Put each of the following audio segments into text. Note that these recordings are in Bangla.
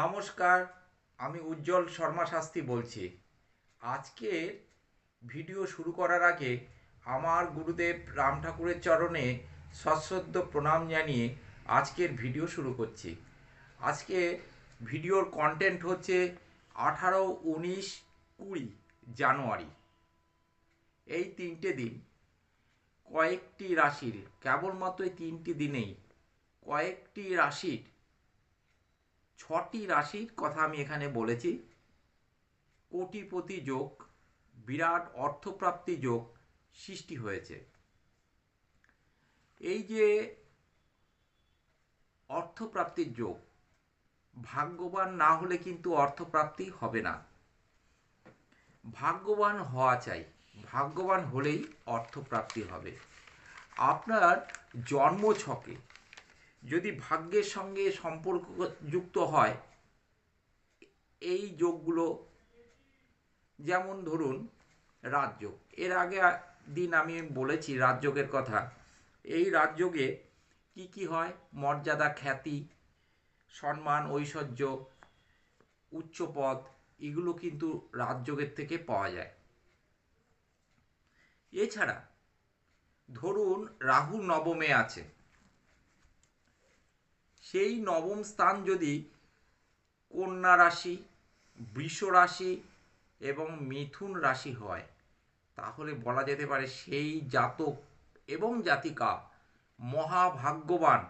নমস্কার, আমি উজ্জ্বল শর্মা শাস্তি বলছি। আজকের ভিডিও শুরু করার আগে আমার গুরুদেব রাম ঠাকুরের চরণে সশ্রদ্ধ প্রণাম জানিয়ে আজকের ভিডিও শুরু করছি। আজকে ভিডিওর কন্টেন্ট হচ্ছে আঠারো উনিশ কুড়ি জানুয়ারি। এই তিনটে দিন, কয়েকটি রাশির, কেবলমাত্র এই তিনটি দিনেই কয়েকটি রাশির ছটি রাশির কথা আমি এখানে বলেছি। কোটিপতি যোগ, বিরাট অর্থপ্রাপ্তি যোগ সৃষ্টি হয়েছে। এই যে অর্থপ্রাপ্তির যোগ, ভাগ্যবান না হলে কিন্তু অর্থপ্রাপ্তি হবে না। ভাগ্যবান হওয়া চাই, ভাগ্যবান হলেই অর্থপ্রাপ্তি হবে। আপনার জন্ম ছকে যদি ভাগ্যের সঙ্গে সম্পর্ক যুক্ত হয়, এই যোগগুলো যেমন ধরুন রাজযোগ। এর আগে দিন আমি বলেছি রাজযোগের কথা। এই রাজযোগে কি কি হয়? মর্যাদা, খ্যাতি, সম্মান, ঐশ্বর্য, উচ্চপদ, এগুলো কিন্তু রাজযোগের থেকে পাওয়া যায়। এছাড়া ধরুন রাহু নবমে আছে। সেই নবম স্থান যদি কন্যা রাশি, বৃষ রাশি এবং মিথুন রাশি হয়, তাহলে বলা যেতে পারে সেই জাতক এবং জাতিকা মহাভাগ্যবান।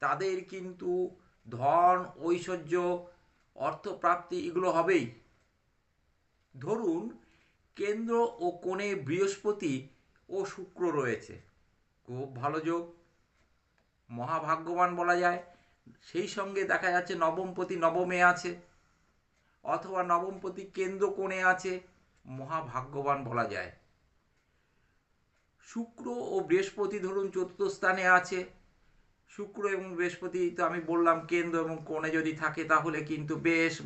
তাদের কিন্তু ধন, ঐশ্বর্য, অর্থপ্রাপ্তি এগুলো হবেই। ধরুন, কেন্দ্র ও কোণে বৃহস্পতি ও শুক্র রয়েছে। খুব ভালো যোগ। মহাভাগ্যবান বলা যায়। সেই সঙ্গে দেখা যাচ্ছে নবমপতি নবমে আছে, অথবা নবমপতি কেন্দ্র কোণে আছে, মহাভাগ্যবান বলা যায়। শুক্র ও বৃহস্পতি ধরুন চতুর্থ স্থানে আছে। শুক্র এবং বৃহস্পতি তো আমি বললাম কেন্দ্র এবং কোণে যদি থাকে তাহলে কিন্তু বেশ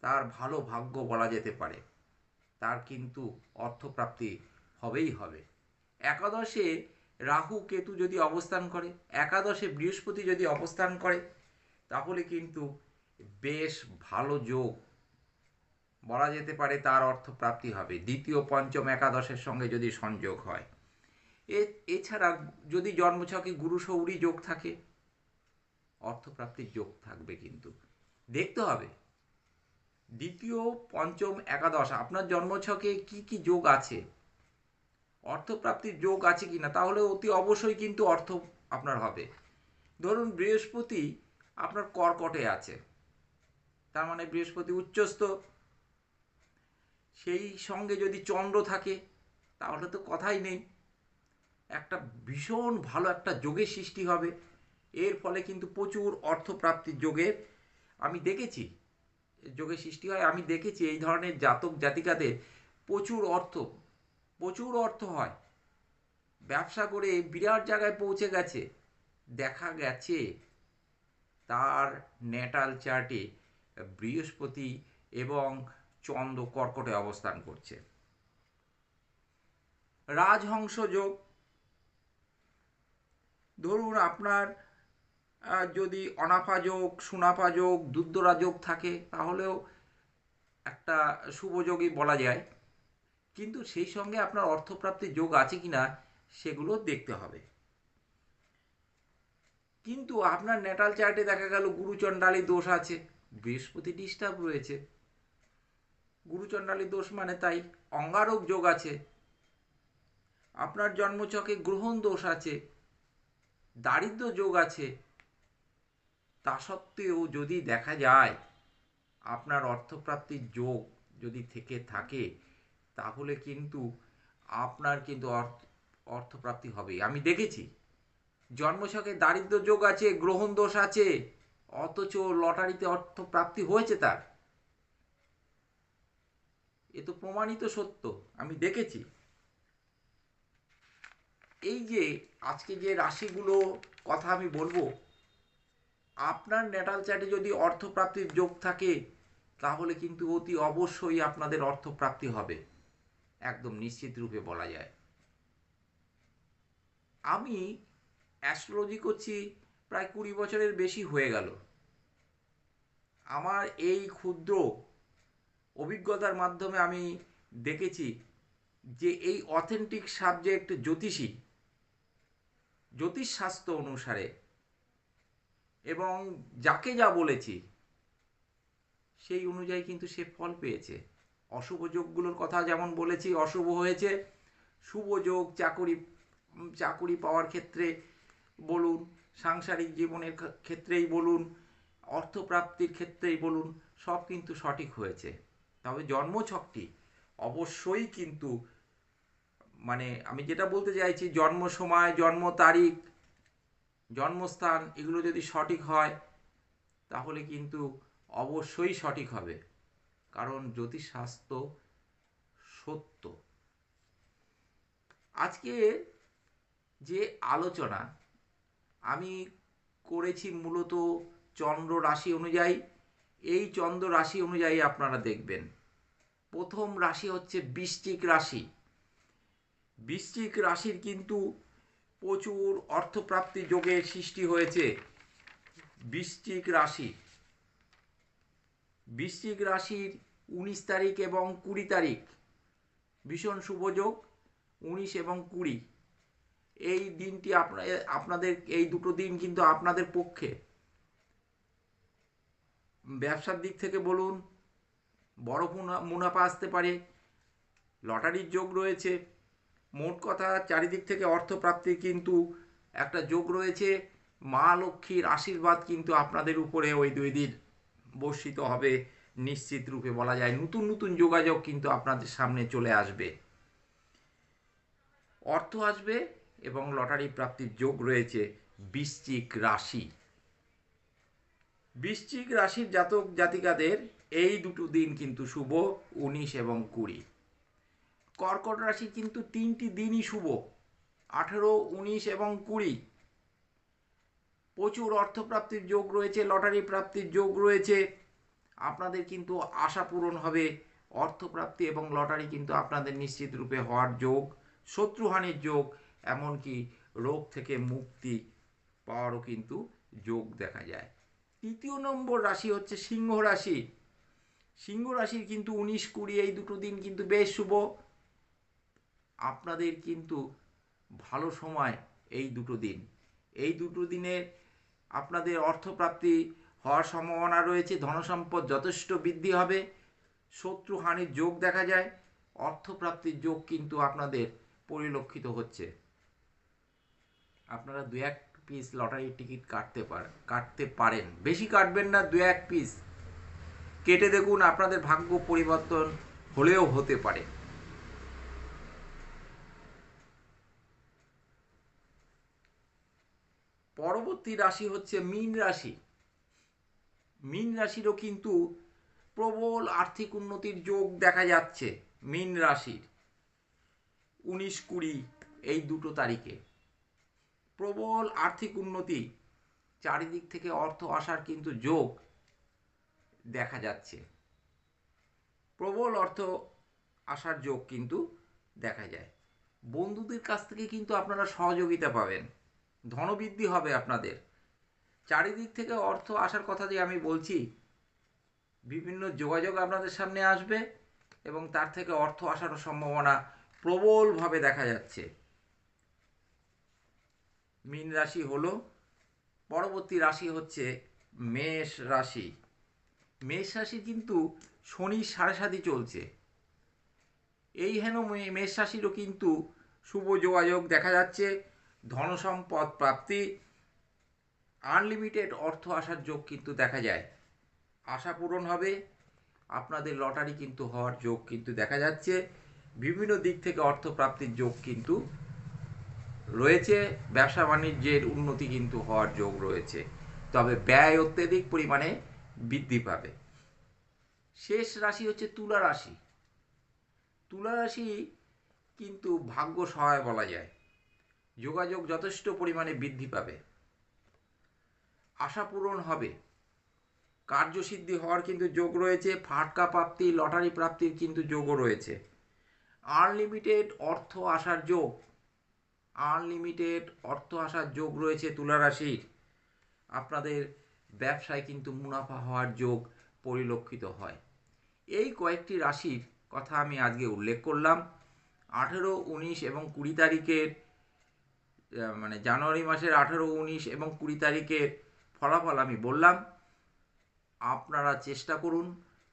তার ভালো ভাগ্য বলা যেতে পারে। তার কিন্তু অর্থপ্রাপ্তি হবেই হবে। একাদশে রাহু কেতু যদি অবস্থান করে, একাদশে বৃহস্পতি যদি অবস্থান করে, তাহলে কিন্তু বেশ ভালো যোগ। বলা যেতে পারে তার অর্থ প্রাপ্তি হবে। দ্বিতীয়, পঞ্চম একাদশের সঙ্গে যদি সংযোগ হয়। এ, এছাড়া যদি জন্মছকে গুরু সৌরী যোগ থাকে, অর্থপ্রাপ্তির যোগ থাকবে কিন্তু। দেখতে হবে। দ্বিতীয়, পঞ্চম একাদশ, আপনার জন্মছকে কি কি যোগ আছে? অর্থপ্রাপ্তির যোগ আছে কি না তাহলে অতি অবশ্যই কিন্তু অর্থ আপনার হবে। ধরুন বৃহস্পতি আপনার কর্কটে আছে, তার মানে বৃহস্পতি উচ্চস্থ, সেই সঙ্গে যদি চন্দ্র থাকে, তাহলে তো কথাই নেই। একটা ভীষণ ভালো একটা যোগের সৃষ্টি হবে, এর ফলে কিন্তু প্রচুর অর্থপ্রাপ্তির যোগের আমি দেখেছি, যোগের সৃষ্টি হয়। আমি দেখেছি এই ধরনের জাতক জাতিকাদের প্রচুর অর্থ প্রচুর অর্থ হয়। ব্যবসা করে বিরাট জায়গায় পৌঁছে গেছে। দেখা গেছে তার নেটাল চার্টে বৃহস্পতি এবং চন্দ্র কর্কটে অবস্থান করছে। রাজহংস যোগ। ধরুন আপনার যদি অনাফা যোগ, সুনাফা যোগ দুদ্দরা যোগ থাকে, তাহলেও একটা শুভযোগী বলা যায়। কিন্তু সেই সঙ্গে আপনার অর্থপ্রাপ্তির যোগ আছে কি না সেগুলো দেখতে হবে। কিন্তু আপনার নেটাল চার্টে দেখা গেল গুরুচণ্ডালী দোষ আছে, বৃহস্পতি ডিস্টার্ব রয়েছে। গুরুচণ্ডালী দোষ মানে তাই, অঙ্গারক যোগ আছে, আপনার জন্মচকে গ্রহণ দোষ আছে, দারিদ্র যোগ আছে, তা সত্ত্বেও যদি দেখা যায়, আপনার অর্থপ্রাপ্তির যোগ যদি থেকে থাকে তাহলে কিন্তু আপনার কিন্তু অর্থ, অর্থপ্রাপ্তি হবে আমি দেখেছি জন্মছকে দারিদ্র যোগ আছে, গ্রহণ দোষ আছে, অথচ লটারিতে অর্থ প্রাপ্তি হয়েছে তার। এ তো প্রমাণিত সত্য, আমি দেখেছি। এই যে আজকে যে রাশিগুলো কথা আমি বলব, আপনার নেটাল চ্যাটে যদি অর্থপ্রাপ্তির যোগ থাকে, তাহলে কিন্তু অতি অবশ্যই আপনাদের অর্থপ্রাপ্তি হবে। একদম নিশ্চিত রূপে বলা যায়। আমি অ্যাস্ট্রোলজি করছি প্রায় কুড়ি বছরের বেশি হয়ে গেল। আমার এই ক্ষুদ্র অভিজ্ঞতার মাধ্যমে আমি দেখেছি যে এই অথেন্টিক সাবজেক্ট জ্যোতিষী, জ্যোতিষশাস্ত্র অনুসারে এবং যাকে যা বলেছি, সেই অনুযায়ী কিন্তু সে ফল পেয়েছে। অশুভ যোগগুলোর কথা যেমন বলেছি, অশুভ হয়েছে। শুভ যোগ, চাকুরি চাকুরি পাওয়ার ক্ষেত্রে বলুন, সাংসারিক জীবনের ক্ষেত্রেই বলুন, অর্থপ্রাপ্তির ক্ষেত্রেই বলুন, সব কিন্তু সঠিক হয়েছে। তবে জন্মছকটি অবশ্যই কিন্তু মানে আমি যেটা বলতে চাইছি, জন্ম সময়, জন্ম তারিখ, জন্মস্থান, এগুলো যদি সঠিক হয়, তাহলে কিন্তু অবশ্যই সঠিক হবে। কারণ জ্যোতিষশাস্ত্র সত্য। আজকে যে আলোচনা আমি করেছি মূলত চন্দ্র রাশি অনুযায়ী, এই চন্দ্র রাশি অনুযায়ী আপনারা দেখবেন। প্রথম রাশি হচ্ছে বৃশ্চিক রাশি। বৃশ্চিক রাশির কিন্তু প্রচুর অর্থপ্রাপ্তি যোগের সৃষ্টি হয়েছে। বৃশ্চিক রাশি বৃশ্চিক রাশির উনিশ তারিখ এবং কুড়ি তারিখ। ভীষণ শুভযোগ উনিশ এবং কুড়ি। এই দিনটি আপনার আপনাদের, এই দুটো দিন কিন্তু আপনাদের পক্ষে। ব্যবসার দিক থেকে বলুন, বড় মুনাফা আসতে পারে, লটারির যোগ রয়েছে। মোট কথা চারিদিক থেকে অর্থপ্রাপ্তির কিন্তু একটা যোগ রয়েছে। মা লক্ষ্মীর আশীর্বাদ কিন্তু আপনাদের উপরে ওই দুই দিন। বর্ষিত হবে নিশ্চিত রূপে বলা যায়। নতুন নতুন যোগাযোগ কিন্তু আপনাদের সামনে চলে আসবে। অর্থ আসবে এবং লটারি প্রাপ্তির যোগ রয়েছে বৃশ্চিক রাশি। বৃশ্চিক রাশির জাতক জাতিকাদের এই দুটো দিন কিন্তু শুভ, উনিশ এবং কুড়ি। কর্কট রাশি কিন্তু তিনটি দিনই শুভ, আঠেরো, উনিশ এবং কুড়ি। প্রচুর অর্থপ্রাপ্তির যোগ রয়েছে, লটারি প্রাপ্তির যোগ রয়েছে। আপনাদের কিন্তু আশা পূরণ হবে, অর্থপ্রাপ্তি এবং লটারি কিন্তু আপনাদের নিশ্চিত রূপে হওয়ার যোগ, শত্রুহানির যোগ, এমনকি রোগ থেকে মুক্তি পাওয়ারও কিন্তু যোগ দেখা যায়। তৃতীয় নম্বর রাশি হচ্ছে সিংহ রাশি। সিংহ রাশির কিন্তু উনিশ কুড়ি এই দুটো দিন কিন্তু বেশ শুভ। আপনাদের কিন্তু ভালো সময় এই দুটো দিন। এই দুটো দিনে আপনাদের অর্থপ্রাপ্তি হওয়ার সম্ভাবনা রয়েছে, ধনসম্পদ যথেষ্ট বৃদ্ধি হবে শত্রু হানির যোগ দেখা যায়, অর্থপ্রাপ্তির যোগ কিন্তু আপনাদের পরিলক্ষিত হচ্ছে। আপনারা দু এক পিস লটারির টিকিট কাটতে পারেন কাটতে পারেন। বেশি কাটবেন না দু এক পিস কেটে দেখুন, আপনাদের ভাগ্য পরিবর্তন হলেও হতে পারে। পরবর্তী রাশি হচ্ছে মীন রাশি। মীন রাশিরও কিন্তু প্রবল আর্থিক উন্নতির যোগ দেখা যাচ্ছে মীন রাশির। উনিশ কুড়ি এই দুটো তারিখে। প্রবল আর্থিক উন্নতি, চারিদিক থেকে অর্থ আসার কিন্তু যোগ দেখা যাচ্ছে। প্রবল অর্থ আসার যোগ কিন্তু দেখা যায়। বন্ধুদের কাছ থেকে কিন্তু আপনারা সহযোগিতা পাবেন। ধনবৃদ্ধি হবে আপনাদের। চারিদিক থেকে অর্থ আসার কথা যে আমি বলছি, বিভিন্ন যোগাযোগ আপনাদের সামনে আসবে এবং তার থেকে অর্থ আসারও সম্ভাবনা প্রবলভাবে দেখা যাচ্ছে। মীন রাশি হলো, পরবর্তী রাশি হচ্ছে মেষ রাশি। মেষ রাশি কিন্তু শনি সাড়ে সাতই চলছে। এই হেন মেষ রাশিরও কিন্তু শুভ যোগাযোগ দেখা যাচ্ছে। ধনসম্পদ প্রাপ্তি আনলিমিটেড অর্থ আসার যোগ কিন্তু দেখা যায়। আশা পূরণ হবে, আপনাদের লটারি কিন্তু হওয়ার যোগ কিন্তু দেখা যাচ্ছে। বিভিন্ন দিক থেকে অর্থ প্রাপ্তির যোগ কিন্তু রয়েছে, ব্যবসা বাণিজ্যের উন্নতি কিন্তু হওয়ার যোগ রয়েছে। তবে ব্যয় অত্যধিক পরিমাণে বৃদ্ধি পাবে। শেষ রাশি হচ্ছে তুলা রাশি। তুলা রাশি কিন্তু ভাগ্য সহায় বলা যায়। যোগাযোগ যথেষ্ট পরিমাণে বৃদ্ধি পাবে। আশা পূরণ হবে। কার্যসিদ্ধি হওয়ার কিন্তু যোগ রয়েছে, ফাটকা প্রাপ্তি, লটারি প্রাপ্তির কিন্তু যোগও রয়েছে। আনলিমিটেড অর্থ আসার যোগ। আনলিমিটেড অর্থ আসার যোগ রয়েছে তুলা রাশির। আপনাদের ব্যবসায় কিন্তু মুনাফা হওয়ার যোগ পরিলক্ষিত হয়। এই কয়েকটি রাশির কথা আমি আজকে উল্লেখ করলাম। আঠেরো, উনিশ এবং কুড়ি তারিখের মানে জানুয়ারি মাসের আঠেরো, উনিশ এবং কুড়ি তারিখের ফলাফল আমি বললাম। আপনারা চেষ্টা করুন,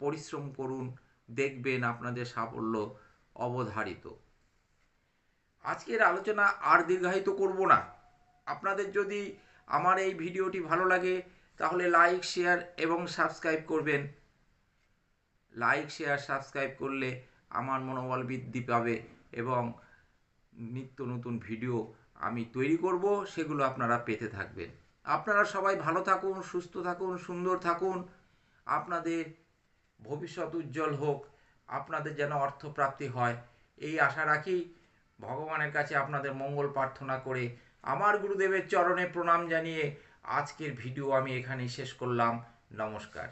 পরিশ্রম করুন, দেখবেন আপনাদের সাফল্য অবধারিত। আজকের আলোচনা আর দীর্ঘায়িত করব না। আপনাদের যদি আমার এই ভিডিওটি ভালো লাগে, তাহলে লাইক, শেয়ার এবং সাবস্ক্রাইব করবেন। লাইক, শেয়ার, সাবস্ক্রাইব করলে আমার মনোবল বৃদ্ধি পাবে এবং নিত্য নতুন ভিডিও আমি তৈরি করব, সেগুলো আপনারা পেতে থাকবেন। আপনারা সবাই ভালো থাকুন, সুস্থ থাকুন, সুন্দর থাকুন। আপনাদের ভবিষ্যৎ উজ্জ্বল হোক, আপনাদের যেন অর্থপ্রাপ্তি হয়। এই আশা রাখি ভগবানের কাছে আপনাদের মঙ্গল প্রার্থনা করে আমার গুরুদেবের চরণে প্রণাম জানিয়ে আজকের ভিডিও আমি এখানেই শেষ করলাম। নমস্কার।